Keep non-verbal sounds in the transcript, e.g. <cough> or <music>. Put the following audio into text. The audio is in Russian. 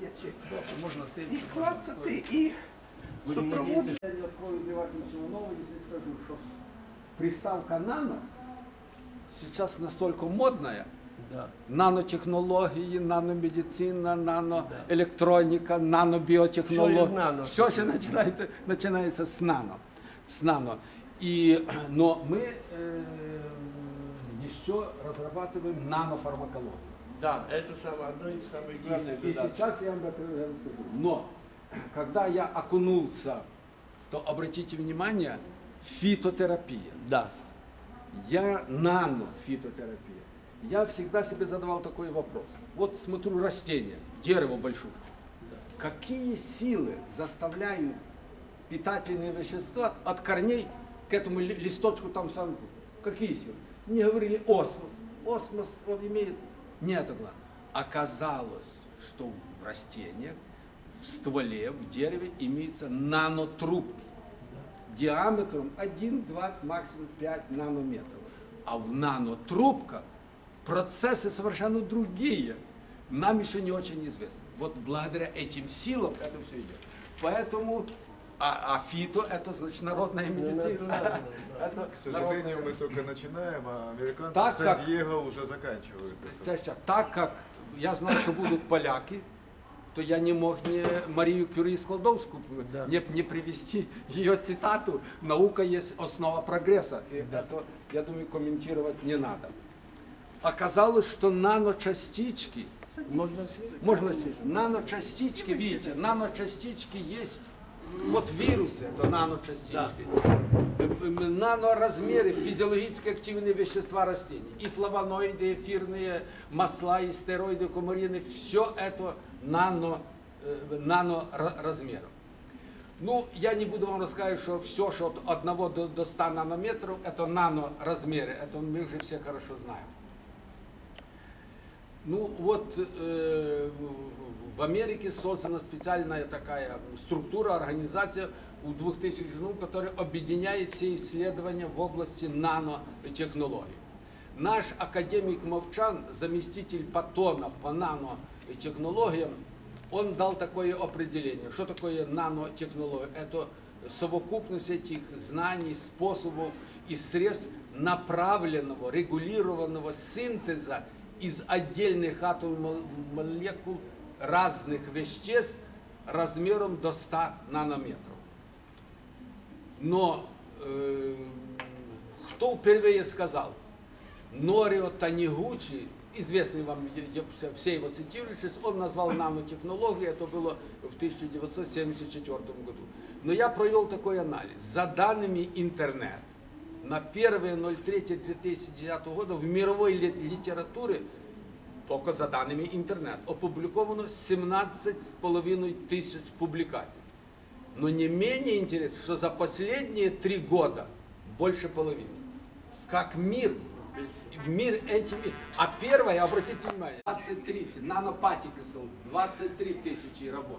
сидячи, Можно стоять. і клацати, і. Я открою для вас ничего нового, если скажу, что приставка нано сейчас настолько модная, Да. нанотехнологии, наномедицина, наноэлектроника, нанобиотехнология. Всё из нано. Все же начинается, начинается с нано. С нано. И, <clears throat> но мы э, еще разрабатываем нанофармакологию. Да, это самое, одно из самых И, главных и задач. сейчас я вам расскажу. Но когда я окунулся, то обратите внимание, фитотерапия. Да. Я нанофитотерапия. Я всегда себе задавал такой вопрос. Вот смотрю растение, дерево большое. Какие силы заставляют питательные вещества от корней к этому ли- листочку там сам? Какие силы? Мне говорили осмос. Осмос он имеет... Нет, это главное. Оказалось, что в растениях, в стволе, в дереве имеются нанотрубки диаметром 1, 2, максимум 5 нанометров. А в нанотрубках процессы совершенно другие. Нам еще не очень известно. Вот благодаря этим силам это все идет. Поэтому, а, а фито это значит народная медицина. натурально, Это К сожалению, мы народная- только начинаем, а американцы Так как- уже заканчивают. Це ще Так как я знал, что будут поляки, то я не мог не Марию Кюри Складовскую Да. не, не привести ее цитату «Наука есть основа прогресса». И это, я думаю, комментировать не надо. Оказалось, что наночастички, Можно съесть? можно сесть, наночастички, видите, наночастички есть, вот вирусы, это наночастички. Э, Наноразмеры, физиологически активные вещества растений. И флавоноиды, эфирные масла, и стероиды, кумарины, все это нано, наноразмеров. Ну, я не буду вам рассказывать, что все, что от 1 до, до 100 нанометров, это наноразмеры. Это мы уже все хорошо знаем. Ну, вот э, в- Америке создана специальная такая структура, организация у 2000 жену, которая объединяет все исследования в области нанотехнологий. Наш академик Мовчан, заместитель Патона по нанотехнологиям, он дал такое определение. Что такое нанотехнология? Это совокупность этих знаний, способов и средств направленного, регулированного синтеза из отдельных атомов молекул разных веществ размером до 100 нанометров. Но э, кто впервые сказал? Норио Танигучи, известный вам, я- все- его цитируют, он назвал нанотехнологии, это было в 1974 году. Но я провел такой анализ. За данными интернет, на 1.03.2010 года в мировой ли- литературе, только за данными интернет, опубликовано 17,5 тысяч публикаций. Но не менее интересно, что за последние три года больше половины. Как мир, мир этими... А первое, обратите внимание, 23, нанопатиксел, 23 тысячи работ.